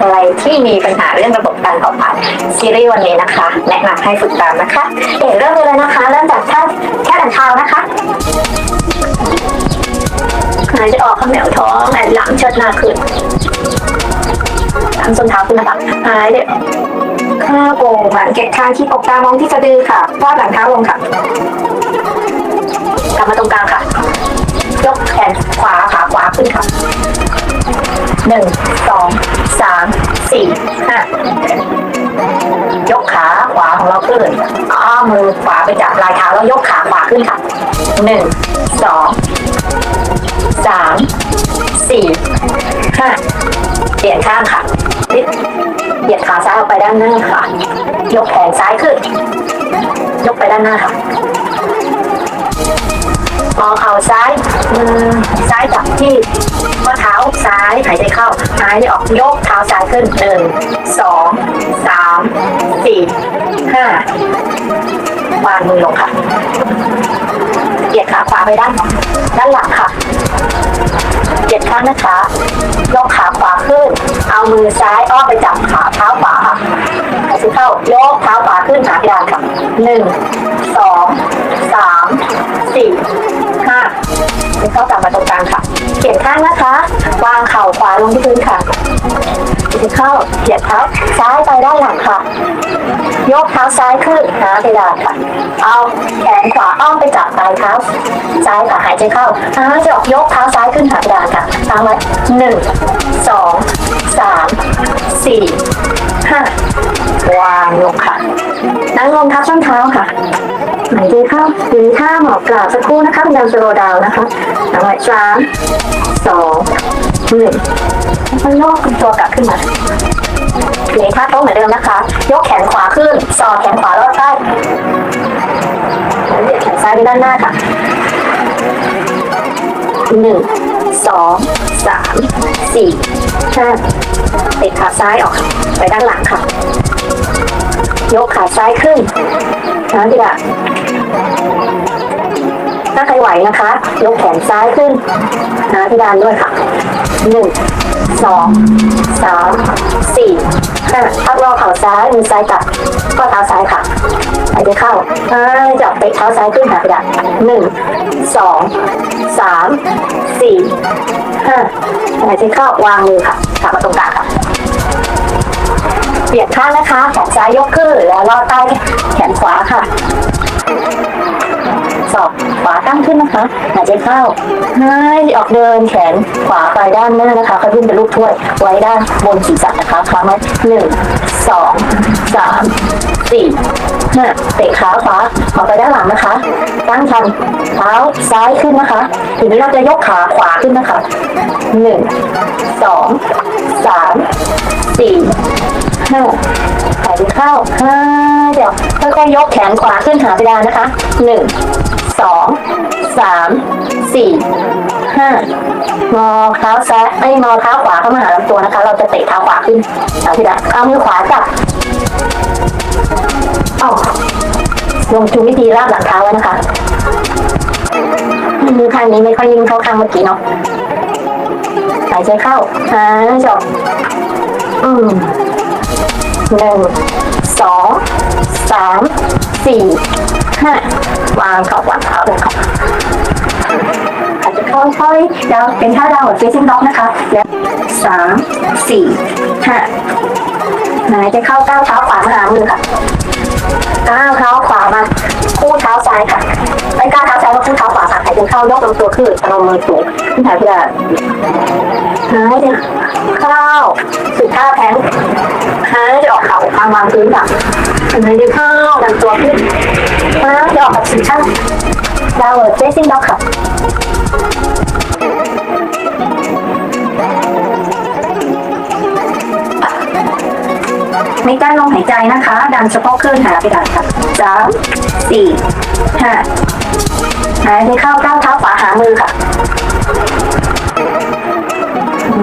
ใครที่มีปัญหาเรื่องระบบการเผาผลาญซีรีส์วันนี้นะคะ แนะนำให้ฝึกตามนะคะเดี๋ยวเริ่มเลยนะคะ เริ่มจากท่าแค่ดันเท้านะคะหายใจออกข้างเหนียวท้องแอนหลังเชิดหน้าขึ้นตั้งส้นเท้าขึ้นนะคะหายใจออกข้าโป่งหลังเก็บคางที่อกตามองที่สะดือค่ะวาดหลังเท้าลงค่ะกลับมาตรงกลางค่ะ ยกแขนขวาขาขวาขึ้นค่ะ หนึ่งสองสามสี่ห้ายกขาขวาของเราขึ้นอ้อมมือขวาไปจับปลายเท้าแล้วยกขาขวาขึ้นค่ะหนึ่งสองสามสี่ห้าเปลี่ยนข้างค่ะนิดเหยียดขาซ้ายออกไปด้านหน้าค่ะ ยกแขนซ้ายขึ้น ยกไปด้านหน้าค่ะ พอเข่าซ้ายมือซ้ายจับที่ข้อเท้าซ้ายหายใจเข้าหายใจออกยกเท้าซ้ายขึ้นหนึ่งสองสามสี่ห้าวางมือลงค่ะเหยียดขาขวาไปด้านด้านหลังค่ะ เหยียดข้างนะคะ ยกขาขวาขึ้น เอามือซ้ายอ้อมไปจับขาเท้าขวาค่ะหายใจเข้ายกเท้าขวาขึ้นหาเพดานค่ะหนึ่งสองสามสี่ห้าเข้ากลับมาตรงกลางค่ะเปลี่ยนข้างนะคะ วางเข่าขวาลงที่พื้นค่ะ เข้า เหยียดเท้าซ้ายไปด้านหลังค่ะ ยกเท้าซ้ายขึ้นหาเพดาค่ะ เอาแขนขวาอ้อมไปจับปลายเท้า ซ้ายค่ะหายใจเข้าหายใจออกยกเท้าซ้ายขึ้นหาเพดาค่ะตั้งไว้หนึ่งสองสามสี่ห้าวางลงค่ะนั่งลงทับส้นเท้าค่ะหายใจเข้าหรือท่าหมอบกราบสักครู่นะคะพยายามสโลดาวน์นะคะเอาไว้สามสอง หนึ่งแล้วโยกตัวกลับขึ้นมาเหลยท่าโต๊ะเหมือนเดิมนะคะ ยกแขนขวาขึ้น สอดแขนขวาลอดใต้แล้วเหยียดแขนซ้ายไปด้านหน้าค่ะหนึ่งสองสามสี่ห้าเตะขาซ้ายออกค่ะไปด้านหลังค่ะ ยกขาซ้ายขึ้นนะดีละถ้าใครไหวนะคะ ยกแขนซ้ายขึ้นนะที่ดานด้วยค่ะ หนึ่งสองสามสี่ห้าพักรอเข่าซ้ายมือซ้ายจับข้อเท้าซ้ายค่ะหายใจเข้าหายจับเตะเท้าซ้ายขึ้นหาเพดานหนึ่งสองสามสี่ห้าหายใจเข้าวางมือค่ะกลับมาตรงกลางค่ะเปลี่ยนข้างนะคะแขนซ้ายยกขึ้นแล้วลอดใต้แขนขวาค่ะ ศอกขวาตั้งขึ้นนะคะหายใจเข้าให้ออกเดินแขนขวาไปด้านหน้านะคะกระดุมเป็นลูกถ้วยไว้ด้านบนศีรษะนะคะค้างไว้หนึ่งสองสามสี่ห้าเตะขาขวาออกไปด้านหลังนะคะ ตั้งชันเท้าซ้ายขึ้นนะคะ ทีนี้เราจะยกขาขวาขึ้นนะคะหนึ่งสองสามสี่ ห้าหายใจเข้าห้าเดี๋ยวค่อยๆยกแขนขวาขึ้นหาเพดานนะคะหนึ่งสองสามสี่ห้างอเท้าซ้ายไอ้งอเท้าขวาเข้ามาหาลำตัวนะคะ เราจะเตะเท้าขวาขึ้นหาเพดานเอามือขวาจับเอาลงจูวิธีลาบหลังเท้าไว้นะคะมือข้างนี้ไม่ค่อยนิ่งเท่าข้างเมื่อกี้เนาะหายใจเข้าหายใจออกอืม หนึ่งสองสามสี่ห้าวางเข่าวางเท้าลงค่ะอาจจะค่อยๆดาวเป็นท่าดาวแบบ facing dog นะคะแล้วสามสี่ห้าหายใจเข้าก้าวเท้าขวามาหามือค่ะก้าวเท้าขวามาคู่เท้าซ้ายค่ะไปก้าวเท้าซ้ายมาคู่เท้าขวา ค่ะหายใจเข้ายกลำตัวขึ้นพนมมือสูงขึ้นหายใจหายใจเข้าสุดท่าแพงหายใจออกเข่าทางวางพื้นค่ะหายใจเข้าดันตัวขึ้นหายใจออกกับสีช่าดาวเวิร์ดเฟซซิ่งด็อกค่ะไม่กั้นลมหายใจนะคะ ดันสะโพกขึ้นหาไปดันค่ะสามสี่ห้า หายใจเข้าก้าวเท้าขวาหามือค่ะ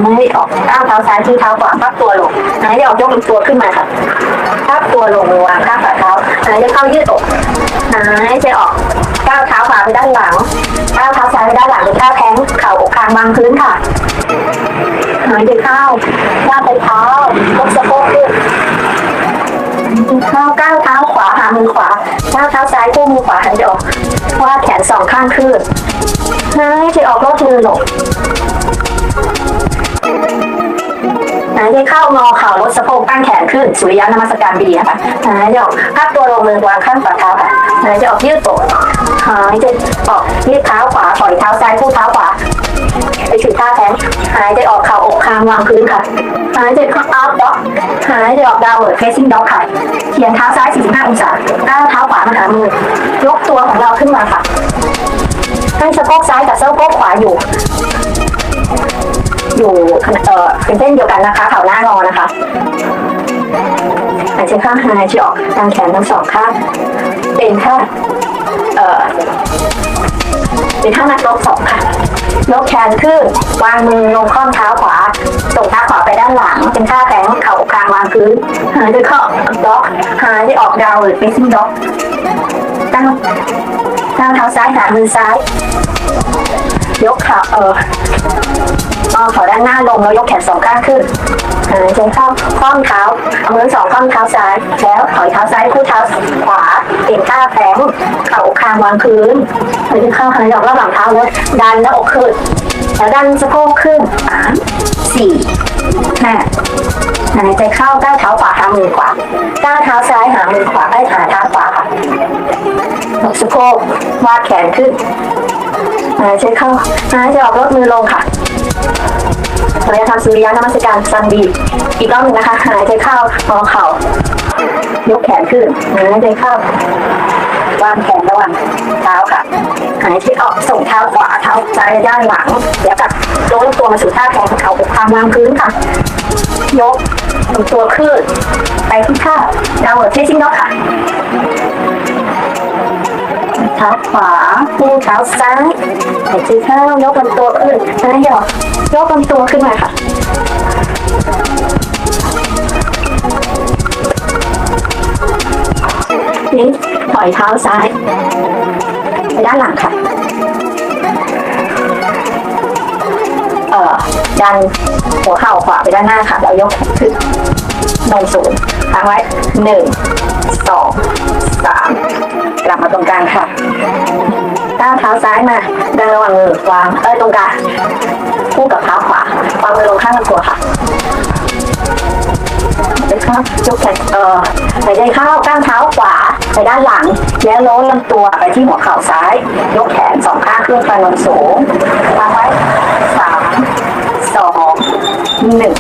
ไม่ออกก้าวเท้าซ้ายที่เท้าขวาพับตัวลงหายใจออกยกลำตัวขึ้นมาค่ะพับตัวลงวางข้างฝ่าเท้าหายใจเข้ายืดอกหายใจออกก้าวเท้าขวาไปด้านหลังก้าวเท้าซ้ายไปด้านหลังหรือก้าวแข้งเข่าอกคางวางพื้นค่ะหายใจเข้าย่างไปเท้ายกสะโพกขึ้น เข้าก้าวเท้าขวาหามือขวาก้าวเท้าซ้ายกู้มือขวาหันใจออกวาดแขนสองข้างขึ้นหายใจออกลดมือลงหายใจเข้างอเข่าลดสะโพกตั้งแขนขึ้นสุริยะนมัสการบีนะคะหายใจออกพักตัวลงมือวางข้างฝ่าเท้าค่ะหายใจออกยืดตัวหายใจออกยืดเท้าขวาปล่อยเท้าซ้ายคู่เท้าขวา ไปถือท่าแทงหายใจออกเข่าอกคางวางพื้นค่ะ หายใจเข้าอัพด็อกหายใจออกดาวเวิร์ดเฟซิ่งด็อกค่ะเขียนเท้าซ้าย 45 องศาก้าวเท้าขวามาหามือยกตัวของเราขึ้นมาค่ะ ให้สะโพกซ้ายกับสะโพกขวาอยู่ อยู่เอ่อเป็นเส้นเดียวกันนะคะเข่าหน้างอนะคะหายใจเข้าหายใจออกกางแขนทั้งสองข้างเป็นท่าเอ่อ เป็นท่านักลบสองค่ะยกแขนขึ้น วางมือลงข้อเท้าขวาส่งเท้าขวาไปด้านหลัง เป็นท่าแขนเข่ากลางวางพื้นหายใจเข้าด็อกหายใจออกดาวหรือเฟซิ่งด็อกตั้งตั้งเท้าซ้ายหามือซ้าย ยกขาเออเอาขาด้านหน้าลงแล้วยกแขนสองข้างขึ้นหายใจเข้าคว่ำเท้าเอามือสองคว่ำเท้าซ้าย แล้วถอยเท้าซ้ายคู่เท้าขวาเปลี่ยนท่าแฝงเข่าคางวางพื้นหายใจเข้าหายใจออกระหว่างเท้าล้วดันหน้าอกขึ้นแล้วดันสะโพกขึ้นสามสี่ห้าหายใจเข้าก้าวเท้าขวาหามือขวาก้าวเท้าซ้ายหามือขวาได้หาเท้าขวาค่ะสะโพกวาดแขนขึ้น หายใจเข้าหายใจออกลดมือลงค่ะเราจะทำสุริยะนมัสการซันดีอีกรอบหนึ่งนะคะหายใจเข้างอเข่ายกแขนขึ้นหายใจเข้าวางแขนระหว่างเท้าค่ะ หายใจออกส่งเท้าขวาเท้าซ้ายด้านหลัง เดี๋ยวกลับโน้มตัวมาสู่ท่าแขนเข่าอกคางวางพื้นค่ะ ยกลำตัวขึ้นไปที่ท่าดาวเวิร์ดเทซิ่งน็อกค่ะ เท้าขวาคู่เท้าซ้ายหายใจเข้ายกลำตัวขึ้นหายใจออกยกลำตัวขึ้นมาค่ะนี่ถอยเท้าซ้ายไปด้านหลังค่ะ เอ่อ ดันหัวเข่าขวาไปด้านหน้าค่ะ แล้วยกขึ้นนมสูงค้างไว้หนึ่งสองสามกลับมาตรงกลางค่ะก้าวเท้าซ้ายมาดันระหว่างมือวางเอ้ยตรงกลางคู่กับเท้าขวาวางมือลงข้างลำตัวค่ะไปเข้ายกแขนเอ่อหายใจเข้าก้าวเท้าขวาไปด้านหลัง แล้วโน้มลำตัวไปที่หัวเข่าซ้าย ยกแขนสองข้างขึ้นฟันลงสูงวางไว้สาม สองหนึ่ง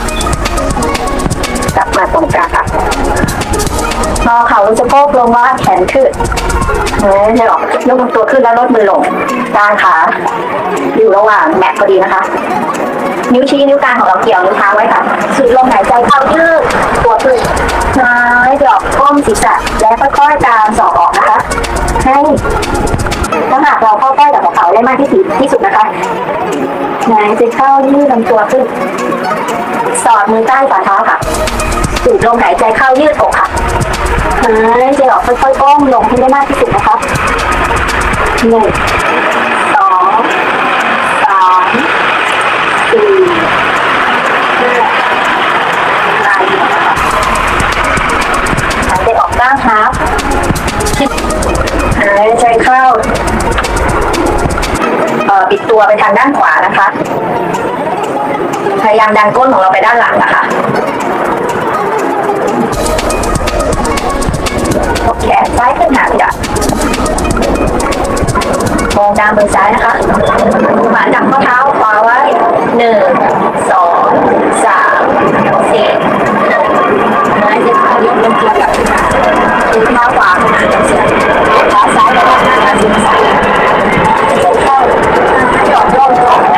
กลับมาตรงกลางค่ะงอเข่าสะโพกลงว่าแขนขึ้นเฮ้ยไม่หรอกยกลำตัวขึ้นแล้วลดมือลงกลางขาอยู่ระหว่างแม็กพอดีนะคะ นิ้วชี้นิ้วกลางของเราเกี่ยวนิ้วเท้าไว้ค่ะสูดลมหายใจเข้ายืดตัวขึ้นหายใจออกก้มศีรษะและค่อยๆตามสอกออกนะคะให้ ถ้าหากเราเข้าใกล้กับหัวเข่าได้มากที่สุดที่สุดนะคะหายใจเข้ายืดลำตัวขึ้น สอดมือใต้ฝ่าเท้าค่ะสูดลมหายใจเข้ายืดอกค่ะหายใจออกค่อยๆก้มลงให้ได้มากที่สุดนะคะหนึ่งสองสามสี่ห้ายเดียวนะคะหายใจออกก้างเท้าคิดหายใจเข้า ปิดตัวไปทางด้านขวานะคะ พยายามดันก้นของเราไปด้านหลังนะคะแขนซ้ายขึ้นหาเพดานมองตามมือซ้ายนะคะหมาจับข้อเท้าขวาไว้หนึ่งสองสามสี่หายใจเข้ายกลำตัวกลับขึ้นมาดึงเท้าขวาขนาจับเสือเท้าซ้ายไปด้านหน้าหามือซ้าย Oh,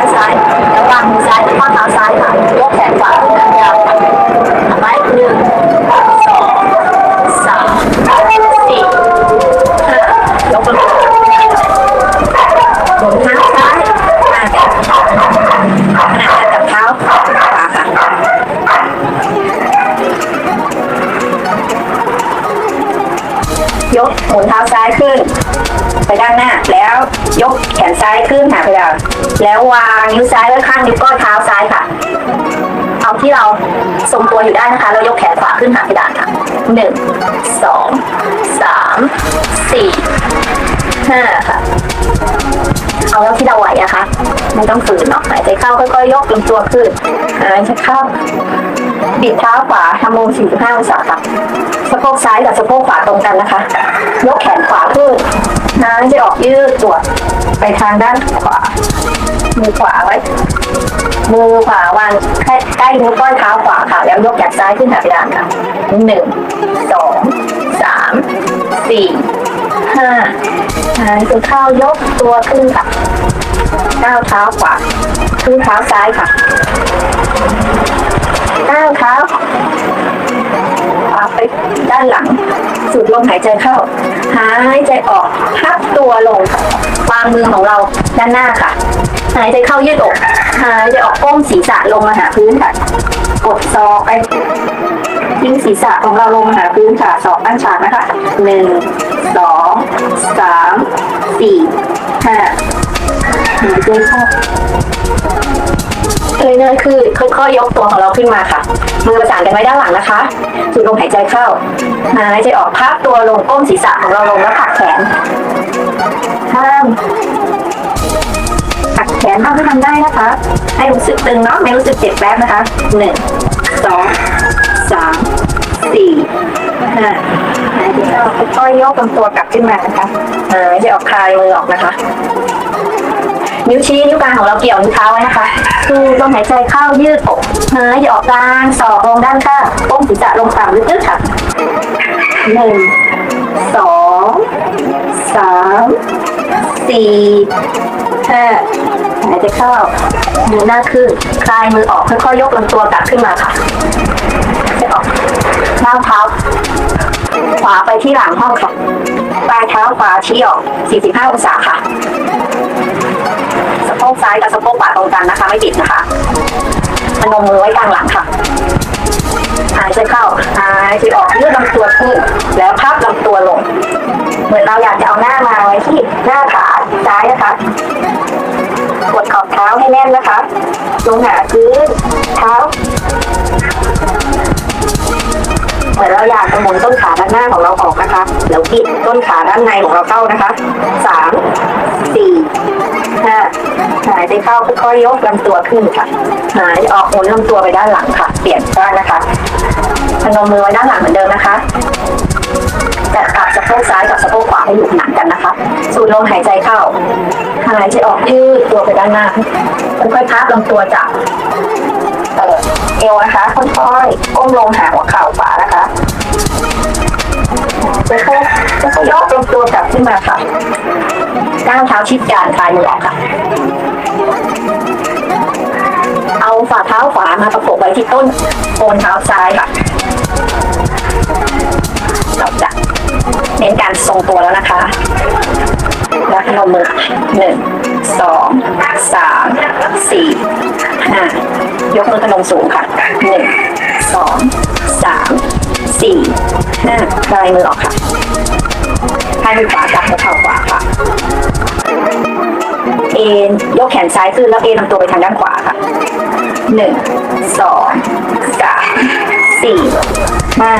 แล้ววางนิ้วซ้ายไว้ข้างนิ้วก้อยเท้าซ้ายค่ะ เอาที่เราทรงตัวอยู่ได้นะคะ เรายกแขนขวาขึ้นหาเพดานค่ะหนึ่งสองสามสี่ห้าค่ะ เอาแล้วที่เราไหวอะคะไม่ต้องฝืนเนาะหายใจเข้าค่อยๆยกลำตัวขึ้นหายใจเข้าบิดเท้าขวาทำมุม45องศาค่ะสะโพกซ้ายกับสะโพกขวาตรงกันนะคะ ยกแขนขวาขึ้นหายใจออกยืดตัว ไปทางด้านขวา มือขวาไว้ มือขวาวางใกล้ใกล้นิ้วก้อยเท้าขวาค่ะ แล้วยกจากซ้ายขึ้นหาเพดานค่ะหนึ่งสองสามสี่ห้าหายใจเข้ายกตัวขึ้นค่ะก้าวเท้าขวาขึ้นเท้าซ้ายค่ะก้าวเท้า ขวาไปด้านหลัง สูดลมหายใจเข้า หายใจออกพับตัวลงวางมือของเราด้านหน้าค่ะ หายใจเข้ายืดอก หายใจออกก้มศีรษะลงมาหาพื้นค่ะ กดศอกไปทิ้งศีรษะของเราลงมาหาพื้นค่ะศอกตั้งฉากนะคะหนึ่งสองสามสี่ห้า หายใจเข้าเลยนคือค่อยๆยกตัวของเราขึ้นมาค่ะ มือประสานกันไว้ด้านหลังนะคะสูดลมหายใจเข้าหายใจออกพับตัวลงก้มศีรษะของเราลงแล้วผักแขนห้ามผักแขนเท่าที่ทำได้นะคะ ให้รู้สึกตึงเนาะไม่รู้สึกเจ็บแป๊บนะคะหนึ่งสองสามสี่ห้าหายใจเข้าค่อยๆยกลำตัวกลับขึ้นมานะคะหายใจออกคลายมือออกนะคะ นิ้วชี้นิ้วกลางของเราเกี่ยวนิ้วเท้าไว้นะคะคือลมหายใจเข้ายืดอกหายใจออกกลางศอกลงด้านข้างก้มศีรษะลงต่ำลึกๆค่ะหนึ่งสองสามสี่ห้าหายใจเข้ามือหน้าขึ้นคลายมือออกค่อยๆยกลำตัวกลับขึ้นมาค่ะหายใจออกก้าวเท้าขวาไปที่หลังห้องค่ะปลายเท้าขวาชี้ออก 45 องศาค่ะ สะโพกซ้ายกับสะโพกขวาตรงกันนะคะ ไม่บิดนะคะพนมมือไว้กลางหลังค่ะหายใจเข้าหายใจออกยืดลำตัวขึ้นแล้วพับลำตัวลง เหมือนเราอยากจะเอาหน้ามาไว้ที่หน้าขาซ้ายนะคะกดขอบเท้าให้แน่นนะคะ ลงหาพื้นเท้า เหมือนเราอยากจะหมุนต้นขาด้านหน้าของเราออกนะคะ แล้วบิดต้นขาด้านในของเราเข้านะคะสามสี่ ห้าหายใจเข้าค่อยๆยกลำตัวขึ้นค่ะ หายออกหมุนลำตัวไปด้านหลังค่ะ เปลี่ยนด้านนะคะพนมมือไว้ด้านหลังเหมือนเดิมนะคะแต่กับสะโพกซ้ายกับสะโพกขวาให้อยู่ขนานกันนะคะ สูดลมหายใจเข้า หายใจออกยืดตัวไปด้านหน้าค่อยๆพับลำตัวจากเอวนะคะค่อยๆก้มลงหาหัวเข่าขวานะคะค่อยๆค่อยๆยกลำตัวกลับขึ้นมาค่ะ ก้าวเท้าชิดกันคลายมือออกค่ะ เอาฝ่าเท้าขวามาประกบไว้ที่ต้นโคนเท้าซ้ายค่ะเราจะเน้นการทรงตัวแล้วนะคะแล้วพนมมือหนึ่งสองสามสี่ห้ายกมือพนมสูงค่ะหนึ่งสองสามสี่ห้าคลายมือออกค่ะ คลายมือขวาจับหัวเข่าขวาค่ะ เอ็นยกแขนซ้ายขึ้นแล้วเอ็นลำตัวไปทางด้านขวาค่ะหนึ่งสองสามสี่ห้า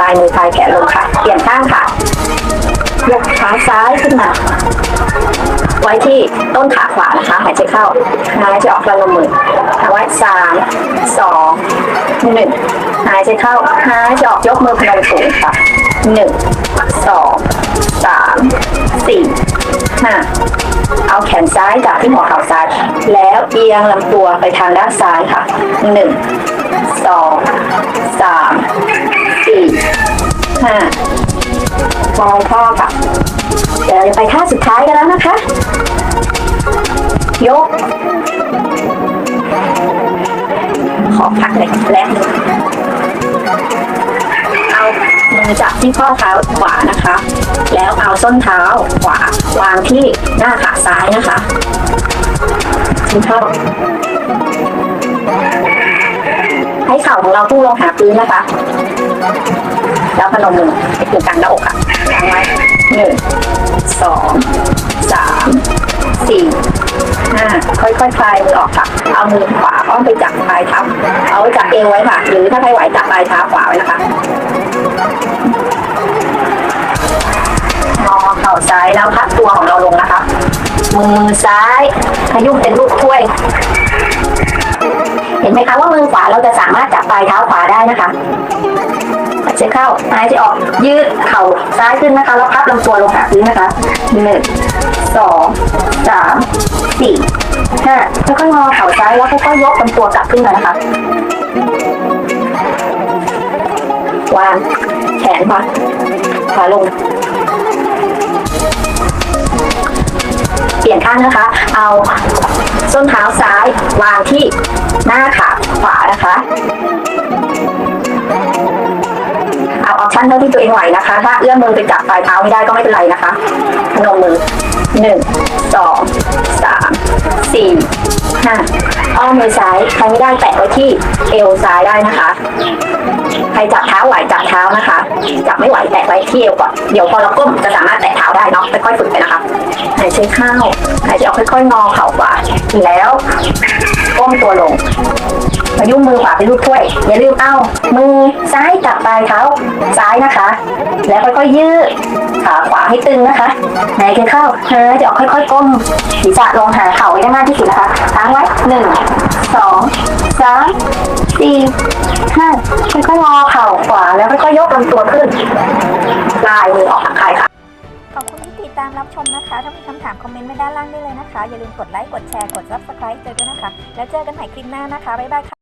ลายมือคลายแขนลงค่ะ เปลี่ยนข้างค่ะยกขาซ้ายขึ้นมาไว้ที่ต้นขาขวานะคะ หายใจเข้าหายใจออกกลางลมมือเอาไว้สามสองหนึ่งหายใจเข้าหายใจออกยกมือพนมสูงค่ะ หนึ่งสองสามสี่ห้าเอาแขนซ้ายจับที่หัวเข่าซ้าย แล้วเอียงลำตัวไปทางด้านซ้ายค่ะหนึ่งสองสามสี่ห้ามองพ่อค่ะเดี๋ยวไปท่าสุดท้ายกันแล้วนะคะ ยก ขอพักเลยแรงเอา มือจับที่ข้อเท้าขวานะคะ แล้วเอาส้นเท้าขวาวางที่หน้าขาซ้ายนะคะทิ้งเข้าให้เข่าของเราพุ่งลงหาพื้นนะคะ แล้วพนมมือไปถึงกลางหน้าอกค่ะวางไว้หนึ่งสองสามสี่ห้าค่อยๆคลายมือออกค่ะ เอามือขวาอ้อมไปจับปลายเท้าเอาไว้จับเอวไว้ค่ะ หรือถ้าใครไหวจับปลายเท้าขวาไว้นะคะ งอเข่าซ้ายแล้วพักตัวของเราลงนะคะ มือซ้ายขยุ้มเป็นลูกถ้วย เห็นไหมคะว่ามือขวาเราจะสามารถจับปลายเท้าขวาได้นะคะหายใจเข้าหายใจออก ยืดเข่าซ้ายขึ้นนะคะ แล้วพับลำตัวลงหาพื้นนะคะหนึ่งสองสามสี่ห้าแล้วก็งอเข่าซ้ายแล้วค่อยๆยกลำตัวกลับขึ้นมานะคะวาง นค่ะขาลง เปลี่ยนข้างนะคะ เอาส้นเท้าซ้ายวางที่หน้าขาขวานะคะ เอาออปชั่นเท่าที่ตัวเองไหวนะคะ ถ้าเอื้อมมือไปจับปลายเท้าไม่ได้ก็ไม่เป็นไรนะคะพนมมือหนึ่งสองสามสี่ห้าอ้อมมือซ้ายใครไม่ได้แตะไว้ที่เอวซ้ายได้นะคะ ใครจับเท้าไหวจับเท้านะคะ จับไม่ไหวแตะไว้ที่เอวก่อน เดี๋ยวพอเราก้มจะสามารถแตะเท้าได้เนาะค่อยๆฝึกไปนะคะหายใจเข้าหายใจออกค่อยๆงอเข่าขวาแล้วก้มตัวลงพยุงมือขวาไปรูปถ้วย อย่าลืมเอามือซ้ายจับปลายเท้าซ้ายนะคะ แล้วค่อยๆยืด ขาขวาให้ตึงนะคะหายใจเข้าหายใจออกค่อยๆก้มศีรษะลงหาเข่าไว้ได้มากที่สุดนะคะค้างไว้หนึ่งสองสามสี่ห้าค่อยๆงอเข่าขวาแล้วค่อยๆยกลำตัวขึ้นลายมือออกห่างกายค่ะขอบคุณที่ติดตามรับชมนะคะ ถ้ามีคำถามคอมเมนต์ไว้ด้านล่างได้เลยนะคะ อย่าลืมกดไลค์ กดแชร์ กด subscribe เจอกันนะคะ แล้วเจอกันใหม่คลิปหน้านะคะ บ๊ายบายค่ะ